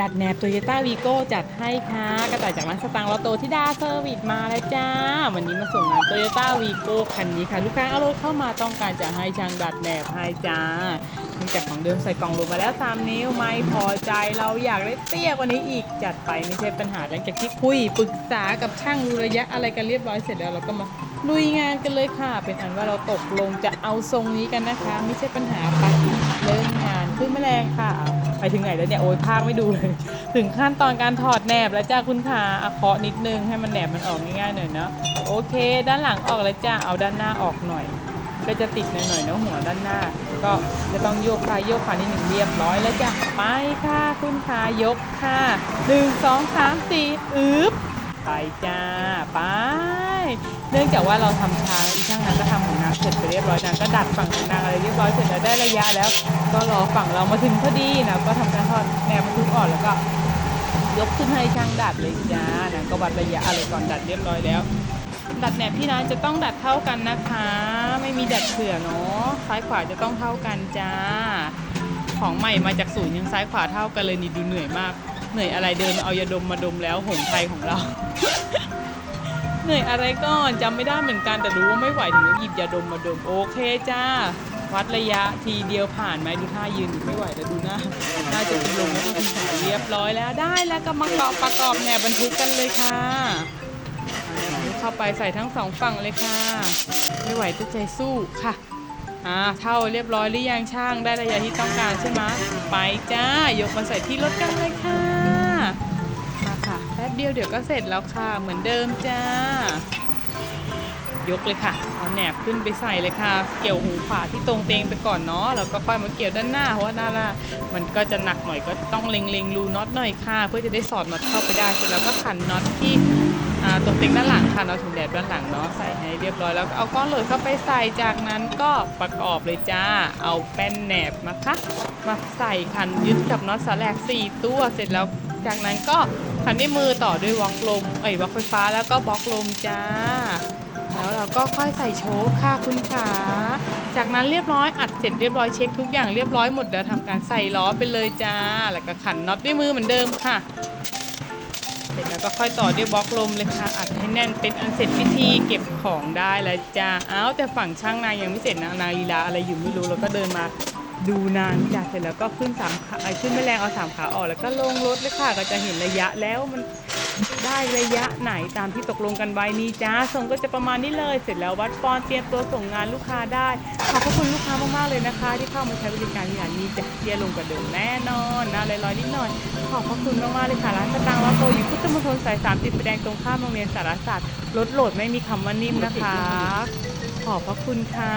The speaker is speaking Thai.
ดัดแหนบโตโยต้าวีโก้จัดให้ค่ะกระต่ายจากร้านสตางค์ลอตโตที่ดาเซอร์วิสมาแล้วจ้า วันนี้มาส่งงานโตโยต้าวีโก้คันนี้ค่ะ ลูกค้าเอารถเข้ามาต้องการจะให้ช่างดัดแหนบให้จ้าเนื่องจากของเดิมใส่กล่องลงมาแล้ว 3 นิ้วไม่พอใจเราอยากได้เตี้ยกว่านี้อีกจัดไปไม่ใช่ปัญหาหลังจากที่คุยปรึกษากับช่างดูระยะอะไรกันเรียบร้อยเสร็จแล้วเราก็มาลุยงานกันเลยค่ะ เป็นอันว่าเราตกลงจะเอาทรงนี้กันนะคะ ไม่ใช่ปัญหาไปเริ่มงานขึ้นแมลงค่ะ ไปถึงไหนแล้วเนี่ยโอ้ยภาคไม่ดูเลย ถึงขั้นตอนการถอดแหนบแล้วจ้าคุณขาอะเคาะนิดนึงให้มันแหนบมันออกง่ายๆหน่อยเนาะโอเค ด้านหลังออกแล้วจ้าเอาด้านหน้าออกหน่อย ก็จะติดหน่อยๆเนาะหัวด้านหน้า ก็จะต้องโยกซ้ายโยกขวานิดหนึ่งเรียบร้อยแล้วจ้ะไปค่ะคุณขายกค่ะหนึ่งสองสามสี่อึ๊บไปจ้าไป เนื่องจากว่าเราทำช้างอีช่างนั้นก็ทำของนา เสร็จไปเรียบร้อยนางก็ดัดฝั่งของนางอะไรเรียบร้อยเสร็จแล้วได้ระยะแล้ว ก็รอฝั่งเรามาถึงพอดีนะก็ทำการทอดแนวมันทุกอ่อนแล้วก็ยกขึ้นให้ช่างดัดเลยจ้านางก็วัดระยะอะไรก่อนดัดเรียบร้อยแล้ว ดัดแหนบที่ร้านจะต้องดัดเท่ากันนะคะ ไม่มีดัดเผื่อเนาะซ้ายขวาจะต้องเท่ากันจ้า ของใหม่มาจากศูนย์ยังซ้ายขวาเท่ากันเลยนี่ดูเหนื่อยมาก เหนื่อยอะไรเดินเอายาดมมาดมแล้วหงไทยของเรา เหนื่อยอะไรก่อนจำไม่ได้เหมือนกันแต่รู้ว่าไม่ไหวถึงหยิบยาดมมาดมโอเคจ้า วัดระยะทีเดียวผ่านไหมดูท่ายืนไม่ไหวแล้วดูหน้าน่าจะลมแล้วก็คุณขาเรียบร้อยแล้วได้แล้วก็มาเกาะประกอบแหนบบรรทุกกันเลยค่ะเข้าไปใส่ทั้งสองฝั่งเลยค่ะ ไม่ไหวจะใจสู้ค่ะอ่าเท่าเรียบร้อยหรือยังช่างได้ระยะที่ต้องการใช่ไหมไปจ้ายกมาใส่ที่รถกันเลยค่ะ ยวเดี๋ยวก็เสร็จแล้วค่ะ เหมือนเดิมจ้า ยกเลยค่ะ เอาแหนบขึ้นไปใส่เลยค่ะ เกี่ยวหูขวาที่ตรงเตงไปก่อนเนาะ แล้วก็ค่อยมาเกี่ยวด้านหน้า เพราะว่าหน้าล่ามันก็จะหนักหน่อยก็ต้องเล็งๆรูน็อตหน่อยค่ะ เพื่อจะได้สอดน็อตเข้าไปได้เสร็จแล้วก็ขันน็อตที่ตรงเตงด้านหลังค่ะน็อตถุงแดดด้านหลังเนาะใส่ให้เรียบร้อยแล้วก็เอาก้อนโหลดเข้าไปใส่จากนั้นก็ประกอบเลยจ้า เอาแป้นแหนบนะคะมาใส่ขันยึดกับน็อตสาแหลก4ตัวเสร็จแล้ว จากนั้นก็ขันด้วยมือต่อด้วยวอลลมเอ้ยวอลไฟฟ้าแล้วก็บล็อกลมจ้า แล้วเราก็ค่อยใส่โชคค่ะคุณขาจากนั้นเรียบร้อยอัดเสร็จเรียบร้อยเช็คทุกอย่างเรียบร้อยหมดเดี๋ยวทำการใส่ล้อไปเลยจ้า แล้วก็ขันน็อตด้วยมือเหมือนเดิมค่ะเสร็จแล้วก็ค่อยต่อด้วยบล็อกลมเลยค่ะอัดให้แน่นเป็นอันเสร็จพิธีเก็บของได้แล้วจ้าอ้าวแต่ฝั่งช่างนางยังไม่เสร็จนะนางลีลาอะไรอยู่ไม่รู้แล้วก็เดินมา ดูนางจ้ะเสร็จแล้วก็ขึ้นสามขาขึ้นแม่แรงเอาสามขาออกแล้วก็ลงรถเลยค่ะก็จะเห็นระยะแล้วมันได้ระยะไหนตามที่ตกลงกันไว้นี่จ้าส่งก็จะประมาณนี้เลย เสร็จแล้ววัดปอนเตรียมตัวส่งงานลูกค้าได้ขอบพระคุณลูกค้ามากๆเลยนะคะ ที่เข้ามาใช้บริการที่ร้านนี้จะเทียลงกว่าเดิมแน่นอนนะลอยๆนิดหน่อยขอบพระคุณมากๆเลยค่ะร้านสตางค์วัดโตอยู่พุทธมณฑลสายสามติดแดงตรงข้ามโรงเรียนสารศาสตร์รถโหลดไม่มีคำว่านิ่มนะคะ ขอบพระคุณค่ะ